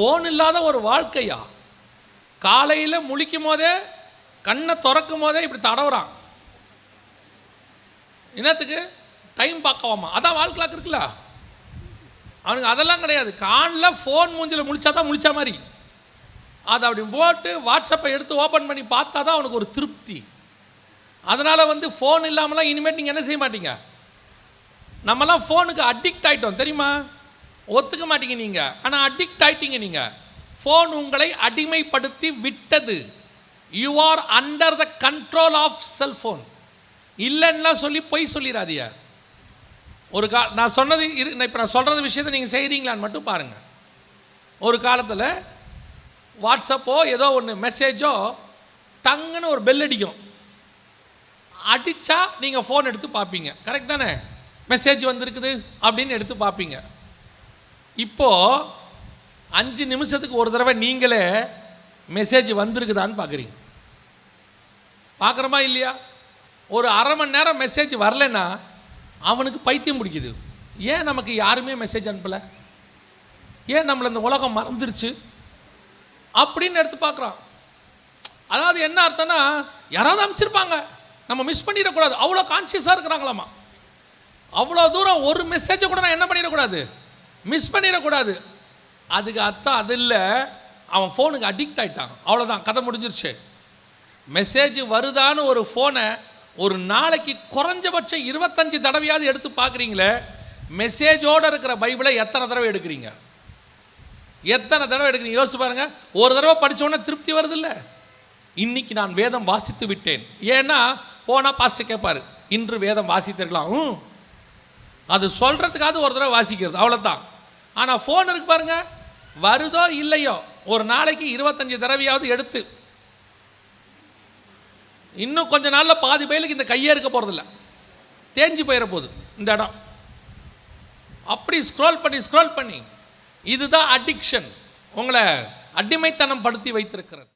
Phone இல்லாத ஒரு வாழ்க்கையா? காலையில் முழிக்கும் போதே கண்ணை திறக்கும் போதே இப்படி தடவுறான். என்னத்துக்கு? டைம் பார்க்கவாமா? அதான் வால் கிளாக் இருக்குல்ல? அவனுக்கு அதெல்லாம் கிடையாது. காலில் ஃபோன் மூஞ்சில் முழிச்சா தான் முழிச்ச மாதிரி. அதை அப்படி போட்டு வாட்ஸ்அப்பை எடுத்து ஓப்பன் பண்ணி பார்த்தா தான் அவனுக்கு ஒரு திருப்தி. அதனால் வந்து ஃபோன் இல்லாமலாம் இனிமேல் நீங்கள் என்ன செய்ய மாட்டீங்க? நம்மலாம் ஃபோனுக்கு அடிக்ட் ஆகிட்டோம் தெரியுமா? ஒத்துக்க மாட்டீங்க நீங்கள் ஆனால் அடிக்ட் ஆயிட்டீங்க நீங்கள் ஃபோன் உங்களை அடிமைப்படுத்தி விட்டது. You are under the control of cellphone இல்லைன்னா சொல்லி பொய் சொல்லிடாதீங்க ஒரு கா நான் சொன்னது இரு நான் இப்போ நான் சொல்கிறது விஷயத்தை நீங்கள் செய்கிறீங்களான்னு மட்டும் பாருங்கள் ஒரு காலத்தில் வாட்ஸ்அப்போ ஏதோ ஒன்று மெசேஜோ டங்குன்னு ஒரு பெல் அடிக்கும். அடித்தா நீங்கள் ஃபோன் எடுத்து பார்ப்பீங்க கரெக்ட் தானே? மெசேஜ் வந்திருக்குது அப்படின்னு எடுத்து பார்ப்பீங்க இப்போது அஞ்சு நிமிஷத்துக்கு ஒரு தடவை நீங்களே மெசேஜ் வந்திருக்குதான்னு பார்க்குறீங்க. பார்க்குறோமா இல்லையா? ஒரு அரை மணி நேரம் மெசேஜ் வரலைன்னா அவனுக்கு பைத்தியம் பிடிக்குது. ஏன் நமக்கு யாருமே மெசேஜ் அனுப்பலை? ஏன் நம்மளை இந்த உலகம் மறந்துருச்சு? அப்படின்னு எடுத்து பார்க்குறான். அதாவது என்ன அர்த்தம்னா யாராவது அமைச்சிருப்பாங்க நம்ம மிஸ் பண்ணிடக்கூடாது. அவ்வளோ கான்சியஸாக இருக்கிறாங்களாமா. அவ்வளோ தூரம் ஒரு மெசேஜை கூட நான் என்ன பண்ணிடக்கூடாது? மிஸ் பண்ணிடக்கூடாது. அதுக்கு அர்த்தம் அது இல்லை. அவன் ஃபோனுக்கு அடிக்ட் ஆகிட்டான் அவ்வளோதான் கதை முடிஞ்சிருச்சு. மெசேஜ் வருதான்னு ஒரு ஃபோனை ஒரு நாளைக்கு குறைஞ்சபட்சம் இருபத்தஞ்சு தடவையாவது எடுத்து பார்க்குறீங்களே மெசேஜோடு இருக்கிற பைபிளை எத்தனை தடவை எடுக்கிறீங்க? எத்தனை தடவை எடுக்கிறீங்க? யோசிச்சு பாருங்கள் ஒரு தடவை படிச்ச திருப்தி வருதில்ல. இன்னைக்கு நான் வேதம் வாசித்து விட்டேன். ஏன்னா போனால் பாஸ்ட்டு கேட்பார் இன்று வேதம் வாசித்திருக்கலாம் ம். அது சொல்கிறதுக்காவது ஒரு தடவை வாசிக்கிறது அவ்வளோதான் ஆனால் ஃபோன் இருக்கு பாருங்க. வருதோ இல்லையோ ஒரு நாளைக்கு இருபத்தஞ்சி தடவையாவது எடுத்து. இன்னும் கொஞ்ச நாளில் பாதி பயிலுக்கு இந்த கையே இருக்க போகிறதில்ல தேஞ்சு போயிட போகுது இந்த இடம். அப்படி ஸ்க்ரோல் பண்ணி ஸ்க்ரோல் பண்ணி இதுதான் அடிக்ஷன் உங்களை அடிமைத்தனம் படுத்தி வைத்திருக்கிறது.